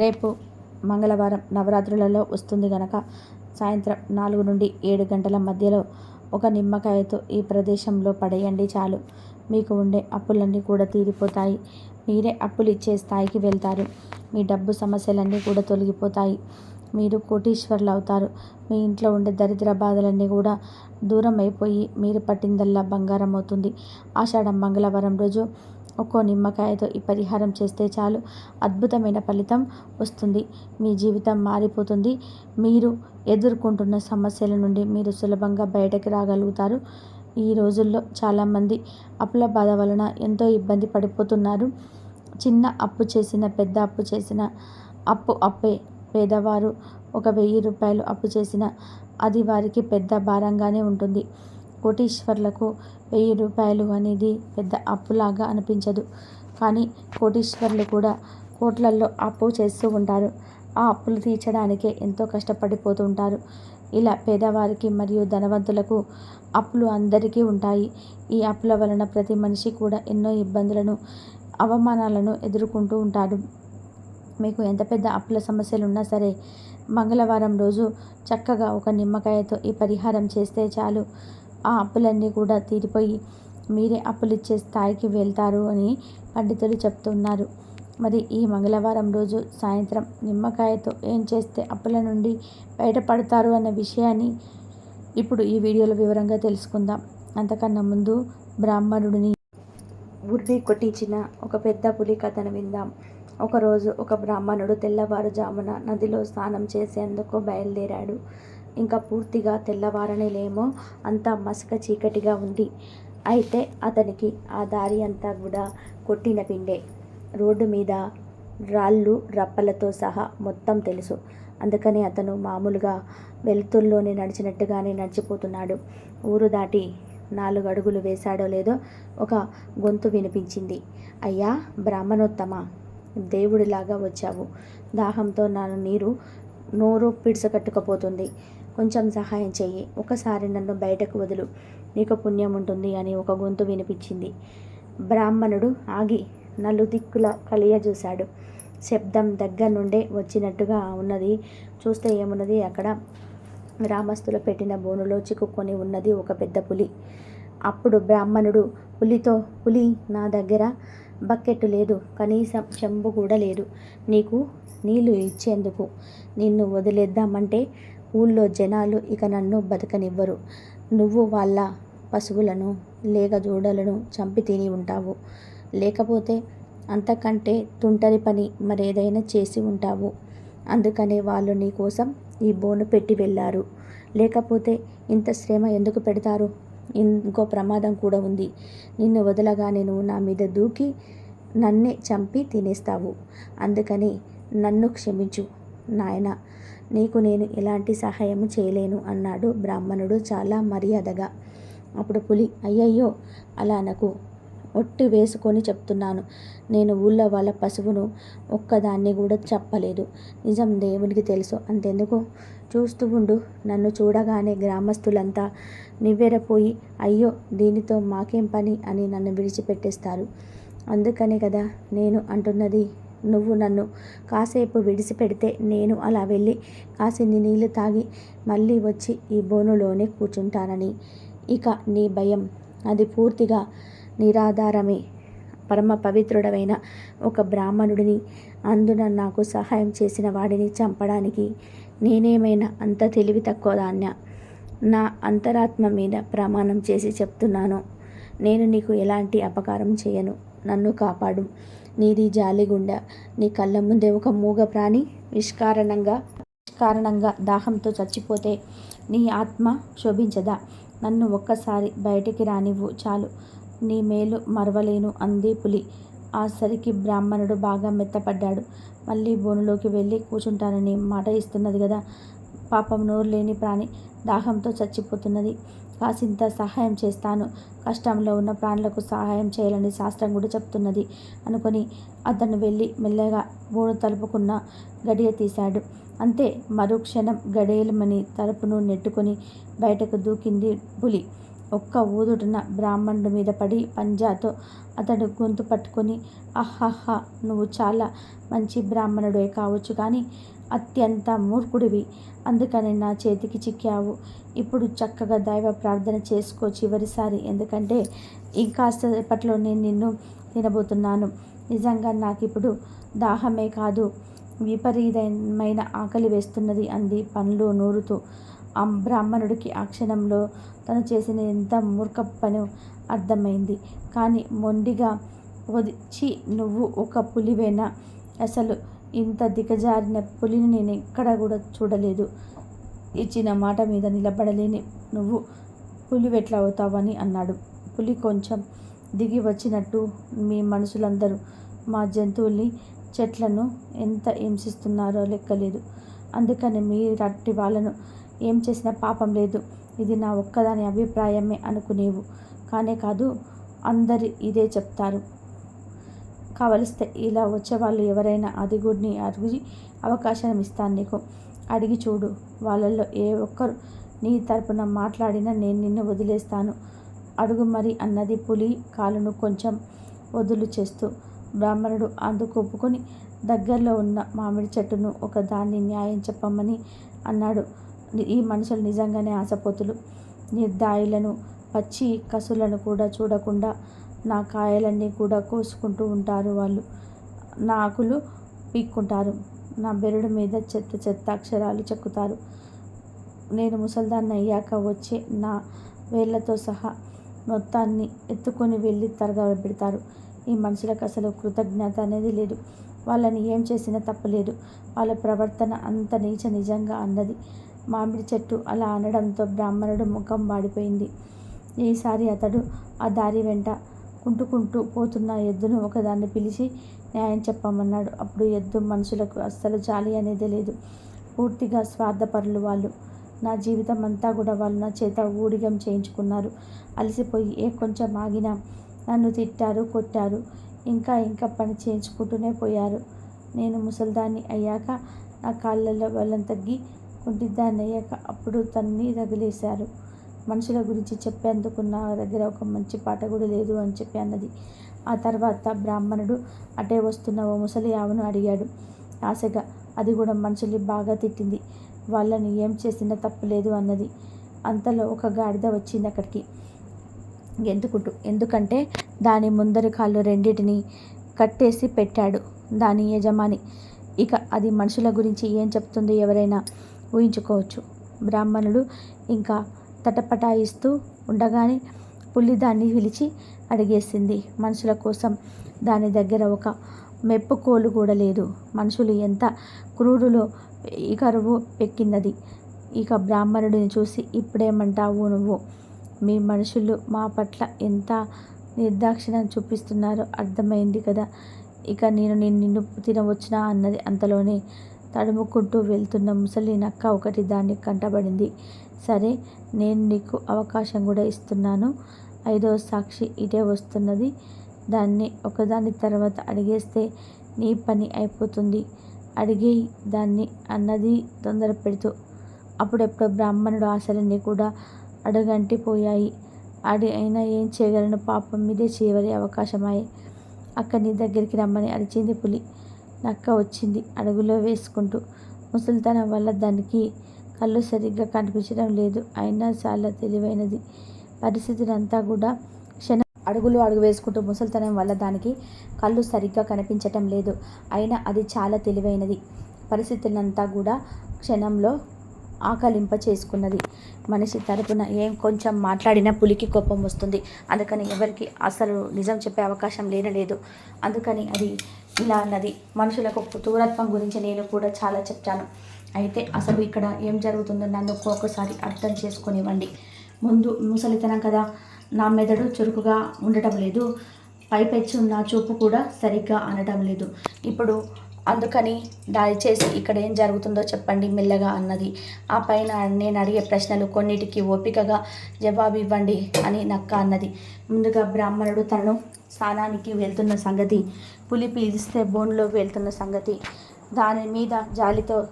రేపు మంగళవారం నవరాత్రులలో వస్తుంది గనక సాయంత్రం నాలుగు నుండి ఏడు గంటల మధ్యలో ఒక నిమ్మకాయతో ఈ ప్రదేశంలో పడేయండి చాలు. మీకు ఉండే అప్పులన్నీ కూడా తీరిపోతాయి. మీరే అప్పులు ఇచ్చే స్థాయికి వెళ్తారు. మీ డబ్బు సమస్యలన్నీ కూడా తొలగిపోతాయి. మీరు కోటీశ్వర్లు అవుతారు మీ ఇంట్లో ఉండే దరిద్ర బాధలన్నీ కూడా దూరం అయిపోయి మీరు పట్టిందల్లా బంగారం అవుతుంది ఆషాఢం మంగళవారం రోజు ఒక్కో నిమ్మకాయతో ఈ పరిహారం చేస్తే చాలు. అద్భుతమైన ఫలితం వస్తుంది. మీ జీవితం మారిపోతుంది. మీరు ఎదుర్కొంటున్న సమస్యల నుండి మీరు సులభంగా బయటకు రాగలుగుతారు. ఈ రోజుల్లో చాలామంది అప్పుల బాధ వలన ఎంతో ఇబ్బంది పడిపోతున్నారు. చిన్న అప్పు చేసిన పెద్ద అప్పు చేసిన అప్పు అప్పే పేదవారు ఒక వెయ్యి రూపాయలు అప్పు చేసిన అది వారికి పెద్ద భారంగానే ఉంటుంది. కోటీశ్వర్లకు వెయ్యి రూపాయలు అనేది పెద్ద అప్పులాగా అనిపించదు. కానీ కోటీశ్వర్లు కూడా కోట్లల్లో అప్పు చేస్తూ ఉంటారు. ఆ అప్పులు తీర్చడానికే ఎంతో కష్టపడిపోతూ ఉంటారు. ఇలా పేదవారికి మరియు ధనవంతులకు అప్పులు అందరికీ ఉంటాయి. ఈ అప్పుల వలన ప్రతి మనిషి కూడా ఎన్నో ఇబ్బందులను అవమానాలను ఎదుర్కొంటూ ఉంటాడు. మీకు ఎంత పెద్ద అప్పుల సమస్యలు ఉన్నా సరే మంగళవారం రోజు చక్కగా ఒక నిమ్మకాయతో ఈ పరిహారం చేస్తే చాలు. ఆ అప్పులన్నీ కూడా తీరిపోయి మీరే అప్పులు ఇచ్చే స్థాయికి వెళ్తారు అని పండితులు చెప్తున్నారు. మరి ఈ మంగళవారం రోజు సాయంత్రం నిమ్మకాయతో ఏం చేస్తే అప్పుల నుండి బయటపడతారు అన్న విషయాన్ని ఇప్పుడు ఈ వీడియోలో వివరంగా తెలుసుకుందాం. అంతకన్నా ముందు బ్రాహ్మణుడిని ఉర్రి కొట్టించిన ఒక పెద్ద పులి కథను విందాం. ఒకరోజు ఒక బ్రాహ్మణుడు తెల్లవారుజామున నదిలో స్నానం చేసేందుకు బయలుదేరాడు. ఇంకా పూర్తిగా తెల్లవారనేలేమో అంతా మసక చీకటిగా ఉంది. అయితే అతనికి ఆ దారి అంతా కూడా కొట్టిన పిండే. రోడ్డు మీద రాళ్ళు రప్పలతో సహా మొత్తం తెలుసు. అందుకని అతను మామూలుగా వెలుతుల్లోనే నడిచినట్టుగానే నడిచిపోతున్నాడు. ఊరు దాటి నాలుగు అడుగులు వేశాడో లేదో ఒక గొంతు వినిపించింది. అయ్యా బ్రాహ్మణోత్తమ? దేవుడిలాగా వచ్చావు. దాహంతో నా నీరు నోరు పిడిసకట్టుకపోతుంది కొంచెం సహాయం చెయ్యి. ఒకసారి నన్ను బయటకు వదులు. నీకు పుణ్యం ఉంటుంది అని ఒక గొంతు వినిపించింది. బ్రాహ్మణుడు ఆగి నలుదిక్కుల కలియ చూశాడు శబ్దం దగ్గర నుండే వచ్చినట్టుగా ఉన్నది. చూస్తే ఏమున్నది? అక్కడ గ్రామస్తులు పెట్టిన బోనులో చిక్కుకొని ఉన్నది ఒక పెద్ద పులి. అప్పుడు బ్రాహ్మణుడు పులితో పులి నా దగ్గర బకెట్ లేదు. కనీసం చెంబు కూడా లేదు. నీకు నీళ్ళు ఇచ్చేందుకు. నిన్ను వదిలేద్దామంటే ఊళ్ళో జనాలు ఇక నన్ను బతకనివ్వరు. నువ్వు వాళ్ళ పశువులను లేక జోడలను చంపి తిని ఉంటావు. లేకపోతే అంతకంటే తుంటరి పని మరేదైనా చేసి ఉంటావు. అందుకనే వాళ్ళు నీ కోసం ఈ బోను పెట్టి వెళ్ళారు. లేకపోతే ఇంత శ్రమ ఎందుకు పెడతారు? ఇంకో ప్రమాదం కూడా ఉంది. నిన్ను వదలగానే నువ్వు నా మీద దూకి నన్నే చంపి తినేస్తావు. అందుకని నన్ను క్షమించు నాయన. నీకు నేను ఎలాంటి సహాయం చేయలేను అన్నాడు బ్రాహ్మణుడు చాలా మర్యాదగా. అప్పుడు పులి అయ్యయ్యో అలా నాకు ఒట్టి వేసుకొని చెప్తున్నాను. నేను ఊళ్ళో వాళ్ళ పశువును ఒక్కదాన్ని కూడా చెప్పలేదు. నిజం దేవునికి తెలుసు. అంతెందుకు? చూస్తూ ఉండు. నన్ను చూడగానే గ్రామస్తులంతా నివ్వెరపోయి అయ్యో దీనితో మాకేం పని అని నన్ను విడిచిపెట్టేస్తారు. అందుకనే కదా నేను అంటున్నది. నువ్వు నన్ను కాసేపు విడిచిపెడితే నేను అలా వెళ్ళి కాసిన్ని నీళ్ళు తాగి మళ్ళీ వచ్చి ఈ బోనులోనే కూర్చుంటానని. ఇక నీ భయం. అది పూర్తిగా నిరాధారమే. పరమ పవిత్రుడమైన ఒక బ్రాహ్మణుడిని అందున నాకు సహాయం చేసిన వాడిని చంపడానికి నేనేమైనా అంత తెలివి తక్కువ దాన్యా? నా అంతరాత్మ మీద ప్రమాణం చేసి చెప్తున్నాను. నేను నీకు ఎలాంటి అపకారం చేయను. నన్ను కాపాడు. నీది జాలిగుండె. నీ కళ్ళ ముందే ఒక మూగ ప్రాణి నిష్కారణంగా నిష్కారణంగా దాహంతో చచ్చిపోతే నీ ఆత్మ శోభించదా నన్ను ఒక్కసారి బయటికి రానివ్వు చాలు. నీ మేలు మరవలేను అంది పులి. ఆ సరికి బ్రాహ్మణుడు బాగా మెత్తపడ్డాడు. మళ్ళీ బోనులోకి వెళ్ళి కూర్చుంటానని మాట ఇస్తున్నది కదా పాపం నోరు లేని ప్రాణి దాహంతో చచ్చిపోతున్నది. కాసింత సహాయం చేస్తాను. కష్టంలో ఉన్న ప్రాణులకు సహాయం చేయాలని శాస్త్రం కూడా చెప్తున్నది. అనుకొని అతను వెళ్ళి మెల్లగా బోను తలుపుకున్న గడియ తీశాడు. అంతే మరుక్షణం గడియలమని తలుపును నెట్టుకొని బయటకు దూకింది పులి. ఒక్క ఊదుటున బ్రాహ్మణుడి మీద పడి పంజాతో అతడు గొంతు పట్టుకొని అహ్హహ నువ్వు చాలా మంచి బ్రాహ్మణుడే కావచ్చు కానీ అత్యంత మూర్ఖుడివి. అందుకని నా చేతికి చిక్కావు. ఇప్పుడు చక్కగా దైవ ప్రార్థన చేసుకో చివరిసారి. ఎందుకంటే ఇంకాస్త ఎప్పట్లో నేను నిన్ను తినబోతున్నాను. నిజంగా నాకు ఇప్పుడు దాహమే కాదు విపరీతమైన ఆకలి వేస్తున్నది అంది పండ్లు నూరుతూ. ఆ బ్రాహ్మణుడికి ఆ క్షణంలో తను చేసిన ఎంత మూర్ఖ పని అర్థమైంది. కానీ మొండిగా వదిచి నువ్వు ఒక పులివేనా? అసలు ఇంత దిగజారిన పులిని నేను ఎక్కడ కూడా చూడలేదు. ఇచ్చిన మాట మీద నిలబడలేని నువ్వు పులివెట్లా అవుతావని అన్నాడు. పులి కొంచెం దిగి వచ్చినట్టు మీ మనుషులందరూ మా జంతువుల్ని చెట్లను ఎంత హింసిస్తున్నారో లెక్కలేదు. అందుకని మీరట్టి వాళ్ళను ఏం చేసిన పాపం లేదు. ఇది నా ఒక్కదాని అభిప్రాయమే అనుకునేవు. కానే కాదు అందరి ఇదే చెప్తారు. కావలిస్తే ఇలా వచ్చేవాళ్ళు ఎవరైనా అదిగుడిని అడిగి అవకాశం ఇస్తాను నీకు. అడిగి చూడు వాళ్ళల్లో ఏ ఒక్కరు నీ తరపున మాట్లాడినా నేను నిన్ను వదిలేస్తాను. అడుగు మరి అన్నది పులి కాలును కొంచెం వదులు చేస్తూ. బ్రాహ్మణుడు అందుకు ఒప్పుకొని దగ్గరలో ఉన్న మామిడి చెట్టును ఒక దాన్ని న్యాయం చెప్పమని అన్నాడు. ఈ మనుషులు నిజంగానే ఆశపోతులు. నిర్దాయులను పచ్చి కసులను కూడా చూడకుండా నా కాయలన్నీ కూడా కోసుకుంటూ ఉంటారు వాళ్ళు. నా ఆకులు పీక్కుంటారు. నా బెరడు మీద చెత్త చెత్త అక్షరాలు చెక్కుతారు. నేను ముసల్దాన్ని అయ్యాక వచ్చే నా వేళ్ళతో సహా మొత్తాన్ని ఎత్తుకొని వెళ్ళి తరగబెడతారు ఈ మనుషులకు అసలు కృతజ్ఞత అనేది లేదు. వాళ్ళని ఏం చేసినా తప్పలేదు. వాళ్ళ ప్రవర్తన అంత నీచ నిజంగా అన్నది. మామిడి చెట్టు అలా అనడంతో బ్రాహ్మణుడు ముఖం వాడిపోయింది. ఈసారి అతడు ఆ దారి వెంట కుంటుకుంటూ పోతున్న ఎద్దును ఒకదాన్ని పిలిచి న్యాయం చెప్పమన్నాడు. అప్పుడు ఎద్దు మనుషులకు అస్సలు జాలి అనేది లేదు. పూర్తిగా స్వార్థపరులు వాళ్ళు. నా జీవితం అంతా కూడా వాళ్ళు నా చేత ఊడిగం చేయించుకున్నారు. అలసిపోయి ఏ కొంచెం ఆగినా నన్ను తిట్టారు కొట్టారు. ఇంకా ఇంకా పని చేయించుకుంటూనే పోయారు. నేను ముసల్దాన్ని అయ్యాక నా కాళ్ళల్లో బలం తగ్గి కుంటిదాన్ని అయ్యాక అప్పుడు తన్ని తగిలేశారు. మనుషుల గురించి చెప్పేందుకు నా దగ్గర ఒక మంచి పాట కూడా లేదు అని చెప్పి అన్నది. ఆ తర్వాత బ్రాహ్మణుడు అటే వస్తున్న ఓ ముసలి ఆవును అడిగాడు. ఆశగా అది కూడా మనుషుల్ని బాగా తిట్టింది. వాళ్ళని ఏం చేసినా తప్పులేదు అన్నది. అంతలో ఒక గాడిద వచ్చింది అక్కడికి. ఎందుకుంటూ ఎందుకంటే దాని ముందరి కాళ్ళు రెండింటిని కట్టేసి పెట్టాడు దాని యజమాని. ఇక అది మనుషుల గురించి ఏం చెప్తుందో ఎవరైనా ఊహించుకోవచ్చు. బ్రాహ్మణుడు ఇంకా తటపటాయిస్తూ ఉండగానే పులి దాన్ని పిలిచి అడిగేసింది. మనుషుల కోసం దాని దగ్గర ఒక మెప్పుకోలు కూడా లేదు. మనుషులు ఎంత క్రూరులో ఈ కరువు పెక్కినది ఇక బ్రాహ్మణుడిని చూసి ఇప్పుడేమంటావు నువ్వు? మీ మనుషులు మా పట్ల ఎంత నిర్దాక్షిణ్యం చూపిస్తున్నారో అర్థమైంది కదా. ఇక నేను నేను నిన్ను తినవచ్చునా అన్నది అంతలోనే తడుముకుంటూ వెళ్తున్న ముసలి నక్క ఒకటి దాన్ని కంటబడింది. సరే నేను నీకు అవకాశం కూడా ఇస్తున్నాను. ఐదో సాక్షి ఇటే వస్తున్నది. దాన్ని ఒకదాని తర్వాత అడిగేస్తే నీ పని అయిపోతుంది. అడిగే దాన్ని అన్నది తొందర పెడుతూ. అప్పుడెప్పుడు బ్రాహ్మణుడు ఆశలన్నీ కూడా అడుగంటిపోయాయి. అడి అయినా ఏం చేయగలను? పాపం మీదే చివరి అవకాశమాయి. అక్కడి దగ్గరికి రమ్మని అరిచింది పులి. నక్క వచ్చింది అడుగులో వేసుకుంటూ. ముసలితనం వల్ల దానికి కళ్ళు సరిగ్గా కనిపించడం లేదు. అయినా చాలా తెలివైనది పరిస్థితినంతా కూడా క్షణ అడుగులు అడుగు వేసుకుంటూ ముసలితనం వల్ల దానికి కళ్ళు సరిగ్గా కనిపించటం లేదు. అయినా అది చాలా తెలివైనది పరిస్థితులంతా కూడా క్షణంలో ఆకలింప చేసుకున్నది మనిషి తరపున ఏం కొంచెం మాట్లాడినా పులికి కోపం వస్తుంది. అందుకని ఎవరికి అసలు నిజం చెప్పే అవకాశం లేనలేదు. అందుకని అది ఇలా అన్నది. మనుషులకు క్రూరత్వం గురించి నేను కూడా చాలా చెప్తాను అయితే అసలు ఇక్కడ ఏం జరుగుతుందో నన్ను ఒక్కొక్కసారి అర్థం చేసుకునివ్వండి. ముందు ముసలితనం కదా. నా మెదడు చురుకుగా ఉండటం లేదు. పైపెచ్చు నా చూపు కూడా సరిగ్గా అనడం లేదు. ఇప్పుడు అందుకని దయచేసి ఇక్కడ ఏం జరుగుతుందో చెప్పండి మెల్లగా అన్నది. ఆ పైన నేను అడిగే ప్రశ్నలు కొన్నిటికి ఓపికగా జవాబు ఇవ్వండి అని నక్క అన్నది. ముందుగా బ్రాహ్మణుడు తనను స్నానానికి వెళ్తున్న సంగతి పులి పీలిస్తే బోన్లో వెళ్తున్న సంగతి దాని మీద జాలితో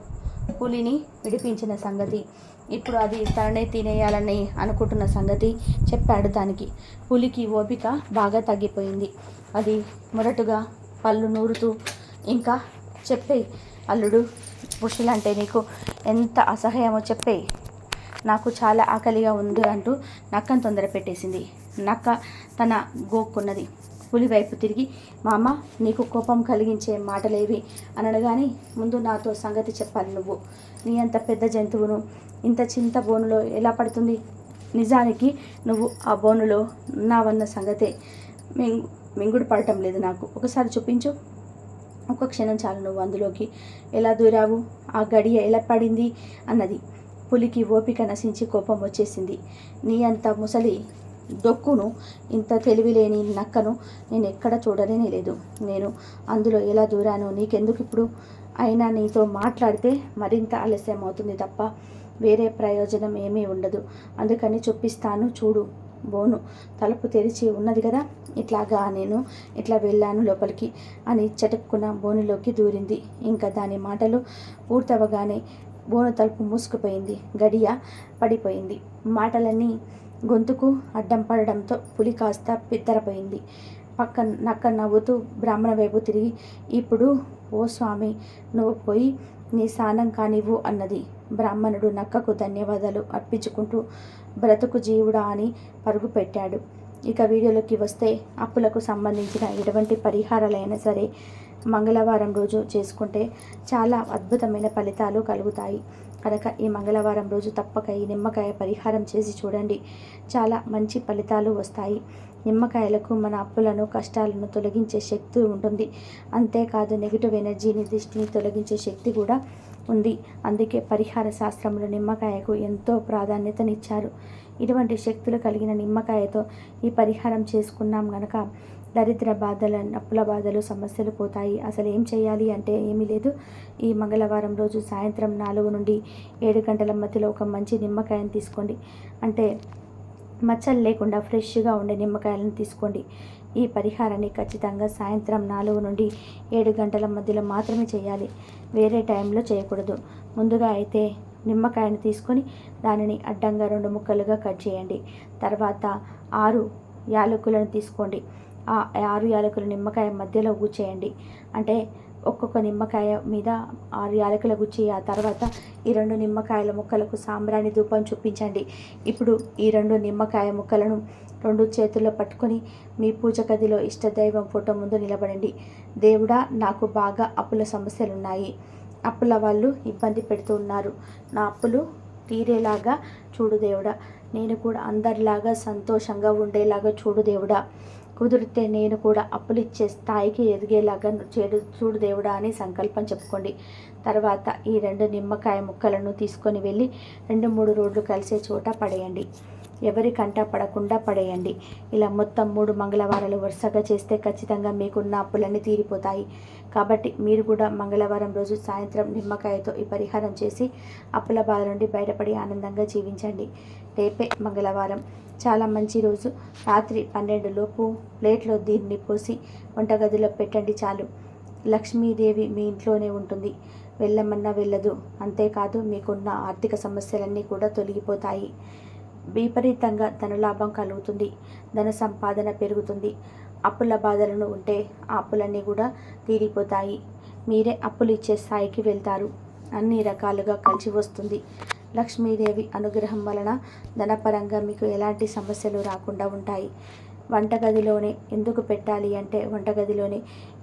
పులిని విడిపించిన సంగతి ఇప్పుడు అది తననే తినేయాలని అనుకుంటున్న సంగతి చెప్పాడు దానికి. పులికి ఓపిక బాగా తగ్గిపోయింది. అది మొరటుగా పళ్ళు నూరుతూ ఇంకా చెప్పేయి అల్లుడు పురుషులంటే నీకు ఎంత అసహ్యమో చెప్పేయి నాకు చాలా ఆకలిగా ఉంది అంటూ నక్కను తొందర పెట్టేసింది. నక్క తన గోక్కున్నది. పులి వైపు తిరిగి మామ నీకు కోపం కలిగించే మాటలేవి? అనగానే ముందు నాతో సంగతి చెప్పాలి నువ్వు. నీ అంత పెద్ద జంతువును ఇంత చింత బోనులో ఎలా పడుతుంది? నిజానికి నువ్వు ఆ బోనులో ఉన్నావన్న సంగతే మింగు మింగుడు పడటం లేదు నాకు. ఒకసారి చూపించు. ఒక క్షణం చాలు నువ్వు అందులోకి. ఎలా దూరావు? ఆ గడియ ఎలా పడింది? అన్నది. పులికి ఓపిక నశించి కోపం వచ్చేసింది. నీ అంత ముసలి డొక్కును ఇంత తెలివిలేని నక్కను నేను ఎక్కడ చూడలేనే లేదు. నేను అందులో ఎలా దూరాను నీకెందుకు ఇప్పుడు అయినా నీతో మాట్లాడితే మరింత ఆలస్యం అవుతుంది తప్ప వేరే ప్రయోజనం ఏమీ ఉండదు. అందుకని చూపిస్తాను చూడు. బోను. తలుపు తెరిచి ఉన్నది కదా? ఇట్లాగా నేను ఇట్లా వెళ్ళాను లోపలికి. అని చటుక్కున బోనులోకి దూరింది. ఇంకా దాని మాటలు పూర్తవగానే బోను తలుపు మూసుకుపోయింది. గడియ పడిపోయింది. మాటలన్నీ గొంతుకు అడ్డం పడడంతో పులి కాస్త పిత్తరపోయింది పక్క నక్క నవ్వుతూ బ్రాహ్మణ వైపు తిరిగి ఇప్పుడు ఓ స్వామి నువ్వు పోయి నీ స్నానం కానివ్వు అన్నది. బ్రాహ్మణుడు నక్కకు ధన్యవాదాలు అర్పించుకుంటూ బ్రతుకు జీవుడా అని పరుగు పెట్టాడు. ఇక వీడియోలోకి వస్తే అప్పులకు సంబంధించిన ఎటువంటి పరిహారాలైనా సరే మంగళవారం రోజు చేసుకుంటే చాలా అద్భుతమైన ఫలితాలు కలుగుతాయి. కనుక ఈ మంగళవారం రోజు తప్పక ఈ నిమ్మకాయ పరిహారం చేసి చూడండి. చాలా మంచి ఫలితాలు వస్తాయి. నిమ్మకాయలకు మన అప్పులను కష్టాలను తొలగించే శక్తి ఉంటుంది. అంతేకాదు నెగిటివ్ ఎనర్జీని దృష్టిని తొలగించే శక్తి కూడా ఉంది. అందుకే పరిహార శాస్త్రంలో నిమ్మకాయకు ఎంతో ప్రాధాన్యతనిచ్చారు. ఇటువంటి శక్తులు కలిగిన నిమ్మకాయతో ఈ పరిహారం చేసుకున్నాం గనక దరిద్ర బాధలు అప్పుల బాధలు సమస్యలు పోతాయి. అసలు ఏం చేయాలి అంటే ఏమీ లేదు. ఈ మంగళవారం రోజు సాయంత్రం నాలుగు నుండి ఏడు గంటల మధ్యలో ఒక మంచి నిమ్మకాయను తీసుకోండి. అంటే మచ్చలు లేకుండా ఫ్రెష్గా ఉండే నిమ్మకాయలను తీసుకోండి. ఈ పరిహారాన్ని ఖచ్చితంగా సాయంత్రం నాలుగు నుండి ఏడు గంటల మధ్యలో మాత్రమే చేయాలి. వేరే టైంలో చేయకూడదు. ముందుగా అయితే నిమ్మకాయను తీసుకొని దానిని అడ్డంగా రెండు ముక్కలుగా కట్ చేయండి. తర్వాత ఆరు యాలకులను తీసుకోండి. ఆ ఆరు యాలకుల నిమ్మకాయ మధ్యలో గుచ్చేయండి. అంటే ఒక్కొక్క నిమ్మకాయ మీద ఆరు యాలకుల గుచ్చి ఆ తర్వాత ఈ రెండు నిమ్మకాయల ముక్కలకు సాంబ్రాణి ధూపం చూపించండి. ఇప్పుడు ఈ రెండు నిమ్మకాయ ముక్కలను రెండు చేతుల్లో పట్టుకొని మీ పూజ గదిలో ఇష్టదైవం ఫోటో ముందు నిలబడండి. దేవుడా నాకు బాగా అప్పుల సమస్యలు ఉన్నాయి అప్పుల వాళ్ళు ఇబ్బంది పెడుతూ ఉన్నారు. నా అప్పులు తీరేలాగా చూడు దేవుడా. నేను కూడా అందరిలాగా సంతోషంగా ఉండేలాగా చూడు దేవుడా. కుదిరితే నేను కూడా అప్పులు ఇచ్చే స్థాయికి ఎదిగేలాగా చేడు చూడు దేవుడా అని సంకల్పం చెప్పుకోండి. తర్వాత ఈ రెండు నిమ్మకాయ ముక్కలను తీసుకొని వెళ్ళి రెండు మూడు రోడ్లు కలిసే చోట పడేయండి. ఎవరి కంట పడకుండా పడేయండి. ఇలా మొత్తం మూడు మంగళవారాలు వరుసగా చేస్తే ఖచ్చితంగా మీకున్న అప్పులన్నీ తీరిపోతాయి. కాబట్టి మీరు కూడా మంగళవారం రోజు సాయంత్రం నిమ్మకాయతో ఈ పరిహారం చేసి అప్పుల బాధ నుండి బయటపడి ఆనందంగా జీవించండి. రేపే మంగళవారం. చాలా మంచి రోజు. రాత్రి పన్నెండు లోపు ప్లేట్లో దీన్ని పోసి వంటగదిలో పెట్టండి చాలు. లక్ష్మీదేవి మీ ఇంట్లోనే ఉంటుంది. వెళ్ళమన్నా వెళ్ళదు. అంతేకాదు మీకున్న ఆర్థిక సమస్యలన్నీ కూడా తొలగిపోతాయి. విపరీతంగా ధనలాభం కలుగుతుంది. ధన సంపాదన పెరుగుతుంది. అప్పుల బాధలను ఉంటే ఆ అప్పులన్నీ కూడా తీరిపోతాయి. మీరే అప్పులు ఇచ్చే స్థాయికి వెళ్తారు. అన్ని రకాలుగా కలిసి వస్తుంది. లక్ష్మీదేవి అనుగ్రహం వలన ధనపరంగా మీకు ఎలాంటి సమస్యలు రాకుండా ఉంటాయి. వంటగదిలోనే ఎందుకు పెట్టాలి అంటే వంటగదిలోనే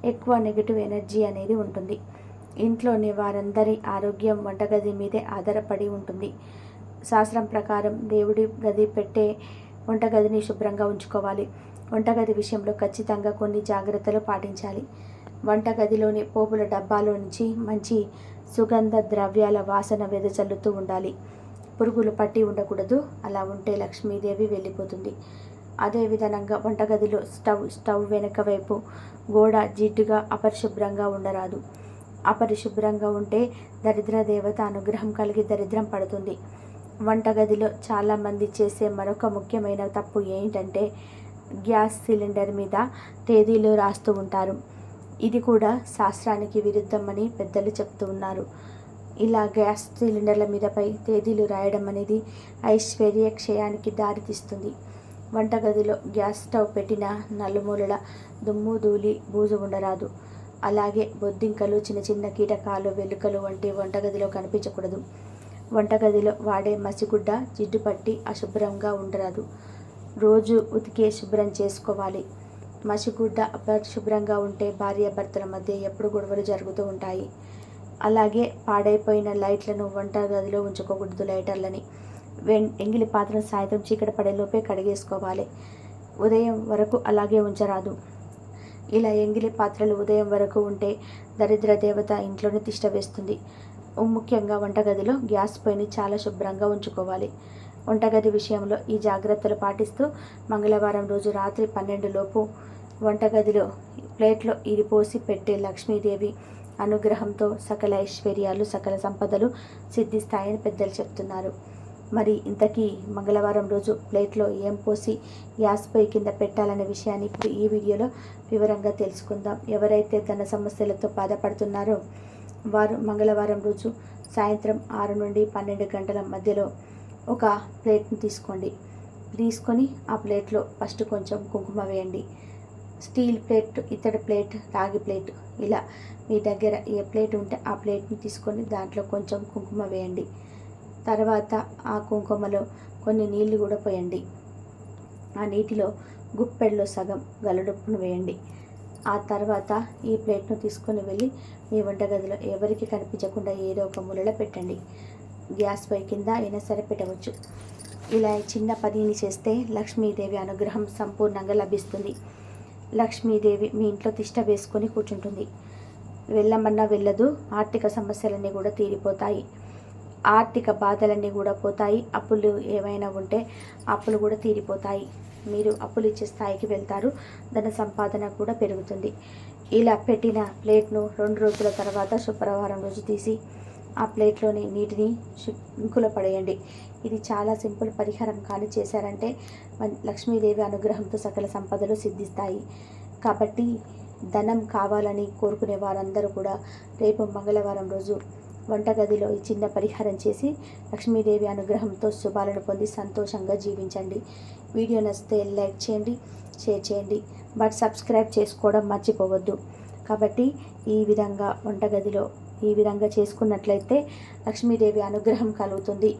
ఎక్కువ నెగిటివ్ ఎనర్జీ అనేది ఉంటుంది. ఇంట్లోని వారందరి ఆరోగ్యం వంటగది మీదే ఆధారపడి ఉంటుంది. శాస్త్రం ప్రకారం దేవుడి గది పెట్టే వంటగదిని శుభ్రంగా ఉంచుకోవాలి. వంటగది విషయంలో ఖచ్చితంగా కొన్ని జాగ్రత్తలు పాటించాలి. వంటగదిలోని పోపుల డబ్బాలో నుంచి మంచి సుగంధ ద్రవ్యాల వాసన వెదజల్లుతూ ఉండాలి. పురుగులు పట్టి ఉండకూడదు. అలా ఉంటే లక్ష్మీదేవి వెళ్ళిపోతుంది. అదేవిధంగా వంటగదిలో స్టవ్ స్టవ్ వెనక వైపు గోడ జిడ్డుగా అపరిశుభ్రంగా ఉండరాదు. అపరిశుభ్రంగా ఉంటే దరిద్ర దేవత అనుగ్రహం కలిగి దరిద్రం పడుతుంది. వంటగదిలో చాలామంది చేసే మరొక ముఖ్యమైన తప్పు ఏంటంటే గ్యాస్ సిలిండర్ మీద తేదీలు రాస్తూ ఉంటారు. ఇది కూడా శాస్త్రానికి విరుద్ధమని పెద్దలు చెప్తూ ఉన్నారు. ఇలా గ్యాస్ సిలిండర్ల మీదపై తేదీలు రాయడం అనేది ఐశ్వర్య క్షయానికి దారితీస్తుంది. వంటగదిలో గ్యాస్ స్టవ్ పెట్టిన నలుమూలల దుమ్ము ధూళి బూజు ఉండరాదు. అలాగే బొద్దింకలు చిన్న చిన్న కీటకాలు వెలుకలు వంటి వంటగదిలో కనిపించకూడదు. వంటగదిలో వాడే మసిగుడ్డ జిడ్డుపట్టి అశుభ్రంగా ఉండరాదు. రోజు ఉతికే శుభ్రం చేసుకోవాలి. మసిగుడ్డ అపరిశుభ్రంగా ఉంటే భార్యాభర్తల మధ్య ఎప్పుడు గొడవలు జరుగుతూ ఉంటాయి. అలాగే పాడైపోయిన లైట్లను వంటగదిలో ఉంచుకోకూడదు లైటర్లని. వెన్ ఎంగిలి పాత్రను సాయంత్రం చీకటి పడేలోపే కడిగేసుకోవాలి. ఉదయం వరకు అలాగే ఉంచరాదు. ఇలా ఎంగిలి పాత్రలు ఉదయం వరకు ఉంటే దరిద్ర దేవత ఇంట్లోనే తిష్ట వేస్తుంది. ముఖ్యంగా వంటగదిలో గ్యాస్ పొయ్యిని చాలా శుభ్రంగా ఉంచుకోవాలి. వంటగది విషయంలో ఈ జాగ్రత్తలు పాటిస్తూ మంగళవారం రోజు రాత్రి పన్నెండు లోపు వంటగదిలో ప్లేట్లో ఇరిపోసి పెట్టే లక్ష్మీదేవి అనుగ్రహంతో సకల ఐశ్వర్యాలు సకల సంపదలు సిద్ధిస్తాయని పెద్దలు చెప్తున్నారు. మరి ఇంతకీ మంగళవారం రోజు ప్లేట్లో ఏం పోసి గ్యాస్ పొయ్యి కింద పెట్టాలనే విషయాన్ని ఇప్పుడు ఈ వీడియోలో వివరంగా తెలుసుకుందాం. ఎవరైతే ధన సమస్యలతో బాధపడుతున్నారో వారు మంగళవారం రోజు సాయంత్రం ఆరు నుండి పన్నెండు గంటల మధ్యలో ఒక ప్లేట్ని తీసుకోండి. తీసుకొని ఆ ప్లేట్లో ఫస్ట్ కొంచెం కుంకుమ వేయండి. స్టీల్ ప్లేట్ ఇతడి ప్లేట్ రాగి ప్లేట్ ఇలా మీ దగ్గర ఏ ప్లేట్ ఉంటే ఆ ప్లేట్ని తీసుకొని దాంట్లో కొంచెం కుంకుమ వేయండి. తర్వాత ఆ కుంకుమలో కొన్ని నీళ్ళు కూడా పోయండి. ఆ నీటిలో గుప్పెడులో సగం గలడుప్పును వేయండి. ఆ తర్వాత ఈ ప్లేట్ను తీసుకొని వెళ్ళి మీ వంటగదిలో ఎవరికి కనిపించకుండా ఏదో ఒక మూలలో పెట్టండి. గ్యాస్ పై కింద అయినా సరే పెట్టవచ్చు. ఇలా చిన్న పనిని చేస్తే లక్ష్మీదేవి అనుగ్రహం సంపూర్ణంగా లభిస్తుంది. లక్ష్మీదేవి మీ ఇంట్లో తిష్ట వేసుకొని కూర్చుంటుంది. వెళ్ళమన్నా వెళ్ళదు ఆర్థిక సమస్యలన్నీ కూడా తీరిపోతాయి. ఆర్థిక బాధలన్నీ కూడా పోతాయి. అప్పులు ఏమైనా ఉంటే అప్పులు కూడా తీరిపోతాయి. మీరు అప్పులు ఇచ్చే స్థాయికి వెళ్తారు. ధన సంపాదన కూడా పెరుగుతుంది. ఇలా పెట్టిన ప్లేట్ను రెండు రోజుల తర్వాత శుక్రవారం రోజు తీసి ఆ ప్లేట్లోని నీటిని ఇంకులో పడేయండి. ఇది చాలా సింపుల్ పరిహారం కానీ చేశారంటే లక్ష్మీదేవి అనుగ్రహంతో సకల సంపదలు సిద్ధిస్తాయి. కాబట్టి ధనం కావాలని కోరుకునే వారందరూ కూడా రేపు మంగళవారం రోజు వంటగదిలో ఈ చిన్న పరిహారం చేసి లక్ష్మీదేవి అనుగ్రహంతో శుభాలను పొంది సంతోషంగా జీవించండి. వీడియో నచ్చితే లైక్ చేయండి షేర్ చేయండి బట్ సబ్స్క్రైబ్ చేసుకోవడం మర్చిపోవద్దు. కాబట్టి ఈ విధంగా వంటగదిలో ఈ విధంగా చేసుకున్నట్లయితే లక్ష్మీదేవి అనుగ్రహం కలుగుతుంది.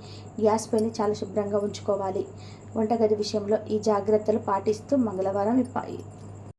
గ్యాస్ పైన చాలా శుభ్రంగా ఉంచుకోవాలి. వంటగది విషయంలో ఈ జాగ్రత్తలు పాటిస్తూ మంగళవారం